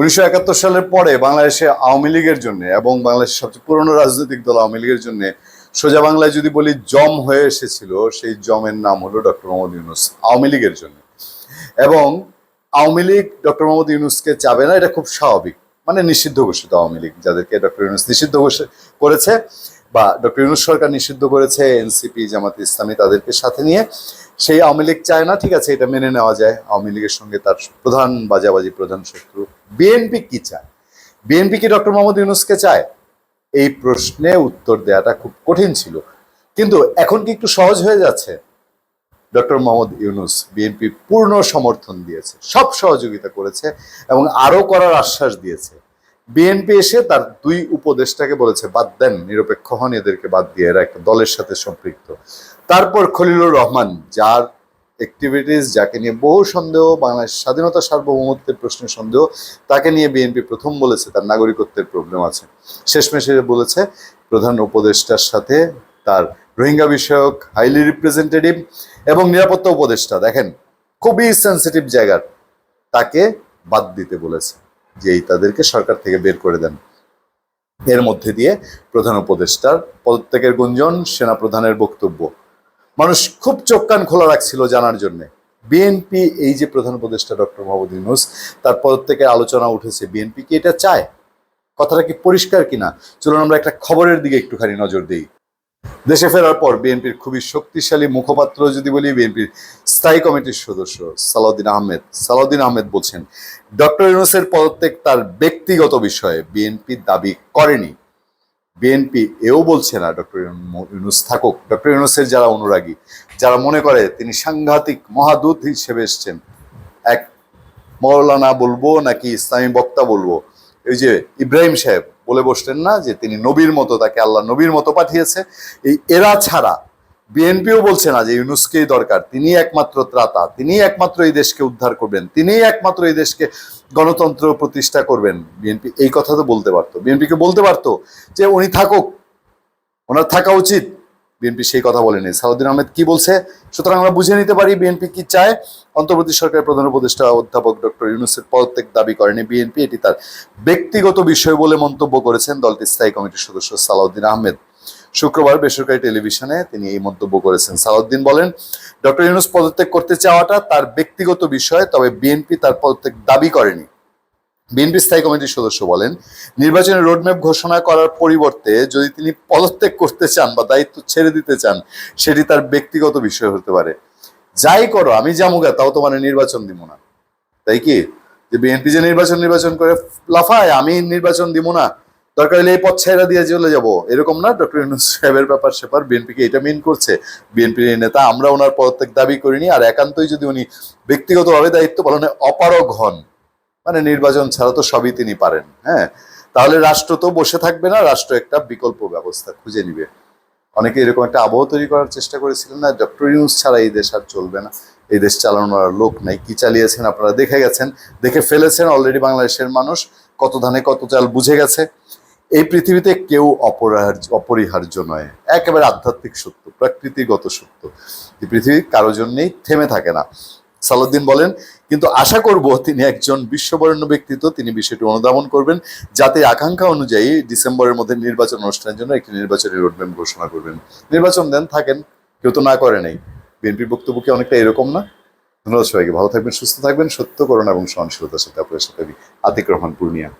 উনিশশো একাত্তর সালের পরে বাংলাদেশে আওয়ামী লীগের জন্য এবং বাংলাদেশের সবচেয়ে পুরনো রাজনৈতিক দল আওয়ামী লীগের জন্য সোজা বাংলায় যদি বলি জম হয়ে এসেছিল, সেই জমের নাম হলো ডক্টর মোহাম্মদ ইউনুস আওয়ামী লীগের জন্য। এবং আওয়ামী লীগ ডক্টর মোহাম্মদ ইউনুসকে চাবে না, এটা খুব স্বাভাবিক। মানে নিষিদ্ধ ঘোষিত আওয়ামী লীগ যাদেরকে ডক্টর ইউনুস নিষিদ্ধ করেছে বা ডক্টর ইউনুস সরকার নিষিদ্ধ করেছে, এনসিপি, জামাত ইসলামী তাদেরকে সাথে নিয়ে। সেই আওয়ামী লীগ চায় না, ঠিক আছে, এটা মেনে নেওয়া যায়। আওয়ামী লীগের সঙ্গে তার প্রধান বাজাবাজি, প্রধান শত্রু বিএনপি কি চায়? বিএনপি কি ডক্টর মোহাম্মদ ইউনুসকে চায়? এই প্রশ্নে উত্তর দেওয়াটা খুব কঠিন ছিল। কিন্তু এখন কি একটু সহজ হয়ে যাচ্ছে? ডক্টর মোহাম্মদ ইউনুস বিএনপি পূর্ণ সমর্থন দিয়েছে, সব সহযোগিতা করেছে এবং আরও করার আশ্বাস দিয়েছে। বিএনপি এসে তার দুই উপদেষ্টাকে বলেছে, বাদ দেন, নিরপেক্ষ হন, এদেরকে বাদ দিয়ে এরা একটা দলের সাথে সম্পৃক্ত। তারপর খলিলুর রহমান, যার অ্যাক্টিভিটিস যাকে নিয়ে বহু সন্দেহ, বাংলাদেশ স্বাধীনতা সার্বভৌমত্বের প্রশ্নে সন্দেহ, তাকে নিয়ে বিএনপি প্রথম বলেছে, তার নাগরিকত্বের প্রবলেম আছে। শেষমেশে বলেছে, প্রধান উপদেষ্টার সাথে তার রোহিঙ্গা বিষয়ক হাইলি রিপ্রেজেন্টেটিভ এবং নিরাপত্তা উপদেষ্টা, দেখেন, খুবই সেন্সিটিভ জায়গার, তাকে বাদ দিতে বলেছে যে তাদেরকে সরকার থেকে বের করে দেন। এর মধ্যে দিয়ে প্রধান উপদেষ্টার পদত্যাগের গুঞ্জন সেনা প্রধানের বক্তব্য। মানুষ খুব চোখ কান খোলা রাখছিল জানার জন্য। বিএনপি এই যে প্রধান উপদেষ্টা ডক্টর মোহাম্মদ ইউনুস, তার পদত্যাগের আলোচনা উঠেছে। বিএনপি কি এটা চায়? কথাটা কি পরিষ্কার কিনা? চলুন আমরা একটা খবরের দিকে একটুখানি নজর দিই। দেশে ফেরার পর বিএনপির খুবই শক্তিশালী মুখপাত্র যদি বলি বিএনপির স্থায়ী কমিটির সদস্য সালাউদ্দিন আহমেদ। সালাউদ্দিন আহমেদ বলছেন, ডক্টর ইউনুসের পদত্যাগ তার ব্যক্তিগত বিষয়ে বিএনপি দাবি করেনি। বিএনপি এও বলছে না, ডক্টর ইউনুস থাকুক। ডক্টর ইউনুসের যারা অনুরাগী, যারা মনে করে তিনি সাংঘাতিক মহাদূত হিসেবে এসছেন, এক মৌলানা বলব নাকি ইসলামী বক্তা বলব, এই যে ইব্রাহিম সাহেব বলে বসলেন না যে তিনি নবীর মতো, তাকে আল্লাহ নবীর মতো পাঠিয়েছে, এই এরা ছাড়া বিএনপিও বলছে না যে ইউনুসকেই দরকার। তিনি একমাত্র ত্রাতা তিনি একমাত্র এই দেশকে উদ্ধার করবেন তিনি একমাত্র এই দেশকে গণতন্ত্র প্রতিষ্ঠা করবেন। বিএনপি এই কথা তো বলতে পারতো। বিএনপিকে বলতে পারতো যে উনি থাকুক, ওনার থাকা উচিত। বিএনপি সেই কথা বলেনি। সালাউদ্দিন আহমেদ কি বলছে? সুতরাং আমরা বুঝে নিতে পারি বিএনপি কি চায়। অন্তর্বর্তী সরকারের প্রধান উপদেষ্টা, অধ্যাপক ডক্টর ইউনুসের পদত্যাগ দাবি করেনি বিএনপি। এটি তার ব্যক্তিগত বিষয় বলে মন্তব্য করেছেন দলটির স্থায়ী কমিটির সদস্য সালাউদ্দিন আহমেদ। শুক্রবার বেসরকারি টেলিভিশনে তিনি এই মন্তব্য করেছেন। সালাউদ্দিন বলেন, ডক্টর ইউনুস পদত্যাগ করতে চাওয়াটা তার ব্যক্তিগত বিষয়, তবে বিএনপি তার পদত্যাগ দাবি করেনি। বিএনপি স্থায়ী কমিটির সদস্য বলেন, নির্বাচনের রোডম্যাপ ঘোষণা করার পরিবর্তে যদি তিনি পদত্যাগ করতে চান বা দায়িত্ব ছেড়ে দিতে চান, সেটি তার ব্যক্তিগত বিষয় হতে পারে। যাই করো, আমি জামুগা তাও তোমার নির্বাচন দিব না। তাই কি? যে বিএনপি যে নির্বাচন নির্বাচন করে লাফায়, আমি নির্বাচন দিব না। দরকার হলে এই পথ ছেড়ে দিয়ে চলে যাব। এরকম না? ডক্টর ইউনুস সাহেবের ব্যাপার সেপার বিএনপিকে এটা মিন করছে। বিএনপির নেতা, আমরা ওনার পদত্যাগ দাবি করিনি, আর একান্তই যদি উনি ব্যক্তিগতভাবে দায়িত্ব পালনে অপারগ হন মানে নির্বাচন ছাড়া তো সবই তিনি পারেন হ্যাঁ? তাহলে রাষ্ট্র তো বসে থাকবে না, রাষ্ট্র একটা বিকল্প ব্যবস্থা খুঁজে নিবে। অনেকে এরকম একটা আবহ তৈরি করার চেষ্টা করেছিলেন না, ডক্টর ইউনুস ছাড়া এই দেশ আর চলবে না। এই দেশ চালানোর লোক নাই। কি চালিয়েছেন আপনারা দেখে গেছেন, দেখে ফেলেছেন অলরেডি বাংলাদেশের মানুষ। কত ধানে কত চাল বুঝে গেছে। এই পৃথিবীতে কেউ অপরাহার্য অপরিহার্য নয়। একেবারে আধ্যাত্মিক সত্য, প্রকৃতিগত সত্য। এই পৃথিবী কারও জন্যেই থেমে থাকে না। সালাউদ্দিন বলেন, কিন্তু আশা করব তিনি একজন বিশ্ববরেণ্য ব্যক্তিত্ব। তিনি বিষয়টি অনুধাবন করবেন। যাতে আকাঙ্ক্ষা অনুযায়ী ডিসেম্বরের মধ্যে নির্বাচন অনুষ্ঠানের জন্য একটি নির্বাচনী রোডম্যাপ ঘোষণা করবেন। নির্বাচন দেন, থাকেন। কেউ তো না করে নাই। বিএনপির বক্তব্য কি অনেকটা এরকম না? ধন্যবাদ সবাইকে। ভালো থাকবেন, সুস্থ থাকবেন। সত্য করুন এবং সহনশীলতার সাথে আপনার সাথে আমি আতিক রহমান, পূর্ণিয়া।